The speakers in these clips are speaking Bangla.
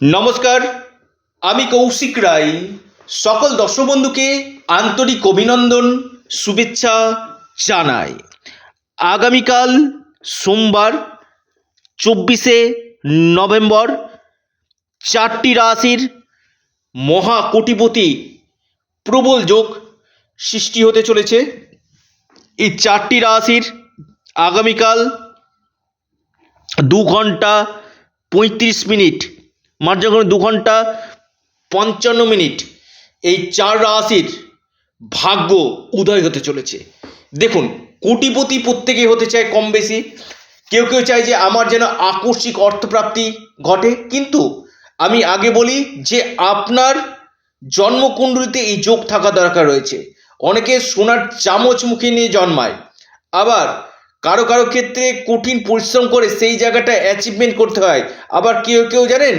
নমস্কার, আমি কৌশিক রায়। সকল দর্শক বন্ধুকে আন্তরিক অভিনন্দন, শুভেচ্ছা জানাই। আগামীকাল সোমবার, চব্বিশে নভেম্বর, চারটি রাশির মহা কোটিপতি প্রবল যোগ সৃষ্টি হতে চলেছে। এই চারটি রাশির আগামীকাল দু ঘণ্টা পঁয়ত্রিশ মিনিট মার্চ দু ঘণ্টা পঞ্চান্ন মিনিট এই চার রাশির ভাগ্য উদয় হতে চলেছে। দেখুন, কোটিপতি প্রত্যেকেই হতে চায় কম বেশি। কেউ কেউ চায় যে আমার যেন আকস্মিক অর্থপ্রাপ্তি ঘটে। কিন্তু আমি আগে বলি যে আপনার জন্মকুণ্ডলিতে এই যোগ থাকা দরকার রয়েছে। অনেকে সোনার চামচ মুখে নিয়ে জন্মায়। আবার কারও কারও ক্ষেত্রে কঠিন পরিশ্রম করে সেই জায়গাটা অ্যাচিভমেন্ট করতে হয়। আবার কেউ কেউ জানেন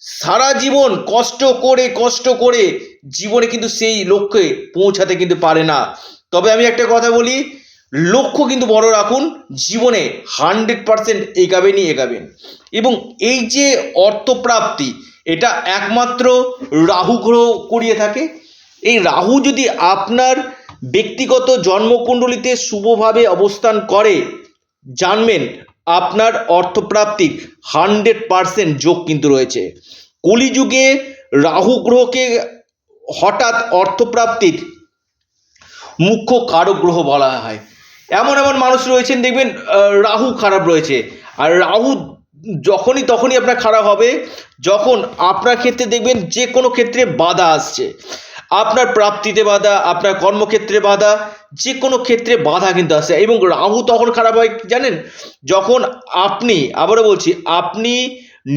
সারা জীবন কষ্ট করে কষ্ট করে জীবনে কিন্তু সেই লক্ষ্যে পৌঁছাতে কিন্তু পারে না। তবে আমি একটা কথা বলি, লক্ষ্য কিন্তু বড় রাখুন, জীবনে হান্ড্রেড পারসেন্ট এগাবেনই এগাবেন। এবং এই যে অর্থপ্রাপ্তি, এটা একমাত্র রাহু গ্রহ করিয়ে থাকে। এই রাহু যদি আপনার ব্যক্তিগত জন্মকুণ্ডলিতে শুভভাবে অবস্থান করে, জানবেন আপনার অর্থপ্রাপ্তির হান্ড্রেড পারসেন্ট যোগ কিন্তু রয়েছে। কলিযুগে রাহু গ্রহকে হঠাৎ অর্থপ্রাপ্তির মুখ্য কারক গ্রহ বলা হয়। এমন এমন মানুষ রয়েছেন, দেখবেন রাহু খারাপ রয়েছে। আর রাহু যখনই তখনই আপনার খারাপ হবে, যখন আপনার ক্ষেত্রে দেখবেন যে কোনো ক্ষেত্রে বাধা আসছে। আপনার প্রাপ্তিতে বাধা, আপনার কর্মক্ষেত্রে বাধা যে কোনো ক্ষেত্রে বাধা কিন্তু আসছে এবং রাহু তখন খারাপ হয়, জানেন? যখন আপনি, আবারও বলছি, আপনি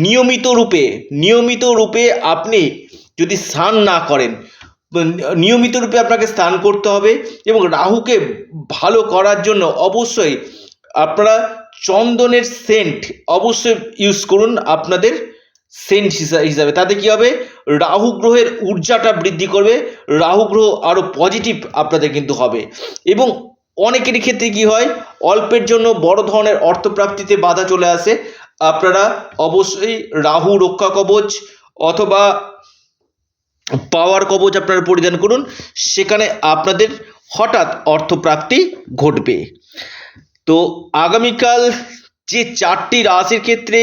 নিয়মিত রূপে নিয়মিত রূপে আপনি যদি স্নান না করেন, নিয়মিত রূপে আপনাকে স্নান করতে হবে এবং রাহুকে ভালো করার জন্য অবশ্যই আপনারা চন্দনের সেন্ট অবশ্যই ইউজ করুন আপনাদের সেন্ট হিসাবে। তাতে কি হবে? রাহু গ্রহের ঊর্জাটা বৃদ্ধি করবে। রাহু গ্রহ আরও পজিটিভ আপনাদের কিন্তু হবে। এবং অনেকেরই ক্ষেত্রে কি হয়? অল্পের জন্য বড় ধরনের অর্থপ্রাপ্তিতে বাধা চলে আসে। আপনারা অবশ্যই রাহু রক্ষা কবচ অথবা পাওয়ার কবচ আপনারা পরিধান করুন। সেখানে আপনাদের হঠাৎ অর্থপ্রাপ্তি ঘটবে। তো আগামীকাল যে চারটি রাশির ক্ষেত্রে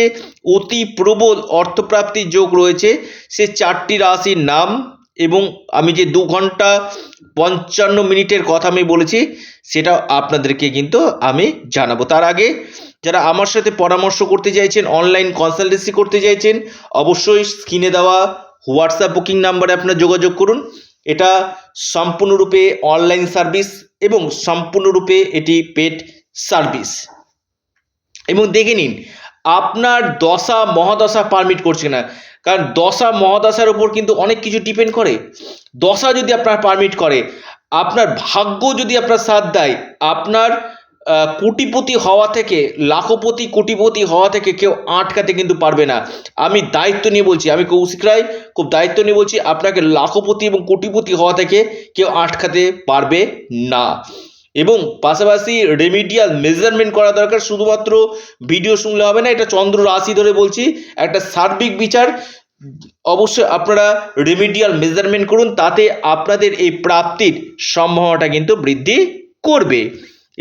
অতি প্রবল অর্থপ্রাপ্তির যোগ রয়েছে, সে চারটি রাশির নাম এবং আমি যে দু ঘণ্টা পঞ্চান্ন মিনিটের কথা আমি বলেছি, সেটা আপনাদেরকে কিন্তু আমি জানাব। তার আগে যারা আমার সাথে পরামর্শ করতে চাইছেন অনলাইন কনসালটেন্সি করতে চাইছেন, অবশ্যই স্ক্রিনে দেওয়া হোয়াটসঅ্যাপ বুকিং নাম্বারে আপনার যোগাযোগ করুন। এটা সম্পূর্ণরূপে অনলাইন সার্ভিস এবং সম্পূর্ণরূপে এটি পেড সার্ভিস এবং দেখে নিন, আপনার দশা মহাদশা পারমিট করছে না কারণ দশা মহাদশার উপর কিন্তু অনেক কিছু ডিপেন্ড করে। দশা যদি আপনার পারমিট করে, আপনার ভাগ্য যদি আপনার সাথ দেয়, আপনার কোটিপতি হওয়া থেকে, লাখপতি, কোটিপতি হওয়া থেকে কেউ আটকাতে কিন্তু পারবে না। আমি দায়িত্ব নিয়ে বলছি, আমি কৌশিক রায়, খুব দায়িত্ব নিয়ে বলছি, আপনাকে লাখপতি এবং কোটিপতি হওয়া থেকে কেউ আটকাতে পারবে না। এবং পাশাপাশি রেমিডিয়াল মেজারমেন্ট করা দরকার। শুধুমাত্র ভিডিও শুনলে হবে না, এটা চন্দ্র রাশি ধরে বলছি, একটা সার্বিক বিচার। অবশ্যই আপনারা রেমিডিয়াল মেজারমেন্ট করুন, তাতে আপনাদের এই প্রাপ্তির সম্ভাবনাটা কিন্তু বৃদ্ধি করবে।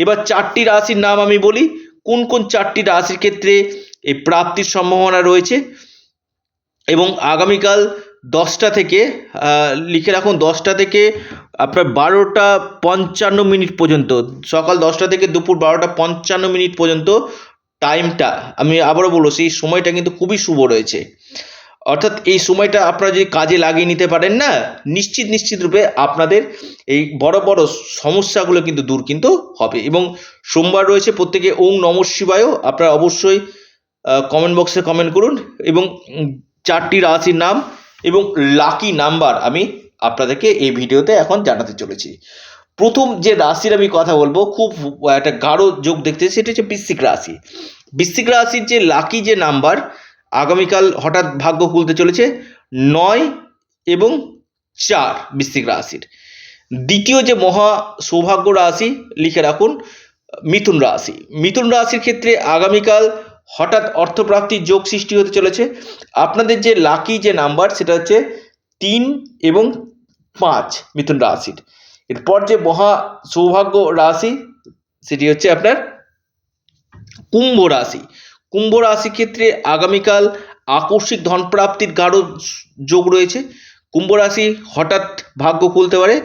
এবার চারটি রাশির নাম আমি বলি, কোন কোন চারটি রাশির ক্ষেত্রে এই প্রাপ্তির সম্ভাবনা রয়েছে? এবং আগামীকাল দশটা থেকে লিখে রাখুন দশটা থেকে আপনার বারোটা পঞ্চান্ন মিনিট পর্যন্ত। সকাল দশটা থেকে দুপুর বারোটা পঞ্চান্ন মিনিট পর্যন্ত টাইমটা, আমি আবারও বলব, সেই সময়টা কিন্তু খুবই শুভ রয়েছে। অর্থাৎ এই সময়টা আপনারা যদি কাজে লাগিয়ে নিতে পারেন না, নিশ্চিত নিশ্চিত রূপে আপনাদের এই বড় বড় সমস্যাগুলো কিন্তু দূর কিন্তু হবে। এবং সোমবার রয়েছে প্রত্যেকে ওং নম শিবায়ও আপনারা অবশ্যই কমেন্ট বক্সে কমেন্ট করুন এবং চারটি রাশির নাম এবং লাকি নাম্বার আমি আপনাদেরকে এই ভিডিওতে এখন জানাতে চলেছি। প্রথম যে রাশির আমি কথা বলব, খুব একটা গাঢ় যোগ দেখতে সেটা হচ্ছে বৃশ্চিক রাশি। বৃশ্চিক রাশির যে লাকি যে নাম্বার আগামীকাল হঠাৎ ভাগ্য খুলতে চলেছে নয় এবং চার বৃশ্চিক রাশির। দ্বিতীয় যে মহা সৌভাগ্য রাশি, লিখে রাখুন, মিথুন রাশি। মিথুন রাশির ক্ষেত্রে আগামীকাল হঠাৎ অর্থপ্রাপ্তির যোগ সৃষ্টি হতে চলেছে। আপনাদের যে লাকি যে নাম্বার সেটা হচ্ছে তিন এবং পাঁচ মিথুন রাশির এরপর যে মহা সৌভাগ্য রাশি, সেটি হচ্ছে আপনার কুম্ভ রাশি। কুম্ভ রাশি ক্ষেত্রে আগামীকাল আকস্মিক ধনপ্রাপ্তির গাঢ় যোগ রয়েছে। কুম্ভ রাশি হঠাৎ ভাগ্য খুলতে পারে।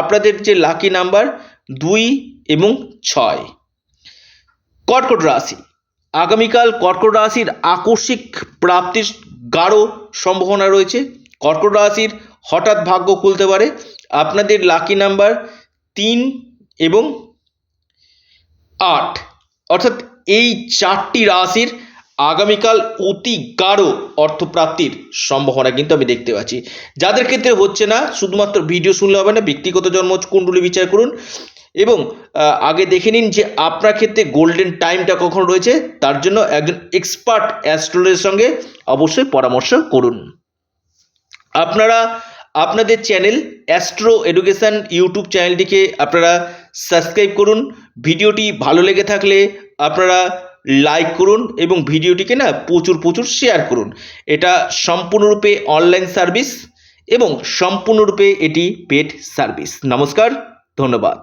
আপনাদের যে লাকি নাম্বার দুই এবং ছয়। কর্কট রাশি। আগামীকাল কর্কট রাশির আকস্মিক প্রাপ্তির গাঢ় সম্ভাবনা রয়েছে। কর্কট রাশির হঠাৎ ভাগ্য খুলতে পারে। আপনাদের লাকি নাম্বার তিন এবং আট। অর্থাৎ এই চারটি রাশির আগামীকাল অতি গাঢ় অর্থপ্রাপ্তির সম্ভাবনা কিন্তু আমি দেখতে পাচ্ছি। যাদের ক্ষেত্রে হচ্ছে না, শুধুমাত্র ভিডিও শুনলে হবে না, ব্যক্তিগত জন্ম কুণ্ডলী বিচার করুন। এবং আগে দেখে নিন যে আপনার ক্ষেত্রে গোল্ডেন টাইমটা কখন রয়েছে, তার জন্য একজন এক্সপার্ট অ্যাস্ট্রোলজির সঙ্গে অবশ্যই পরামর্শ করুন। আপনারা আপনাদের চ্যানেল অ্যাস্ট্রো এডুকেশন ইউটিউব চ্যানেলটিকে আপনারা সাবস্ক্রাইব করুন, ভিডিওটি ভালো লেগে থাকলে আপনারা লাইক করুন এবং ভিডিওটিকে না প্রচুর প্রচুর শেয়ার করুন। এটা সম্পূর্ণরূপে অনলাইন সার্ভিস এবং সম্পূর্ণরূপে এটি পেড সার্ভিস নমস্কার, ধন্যবাদ।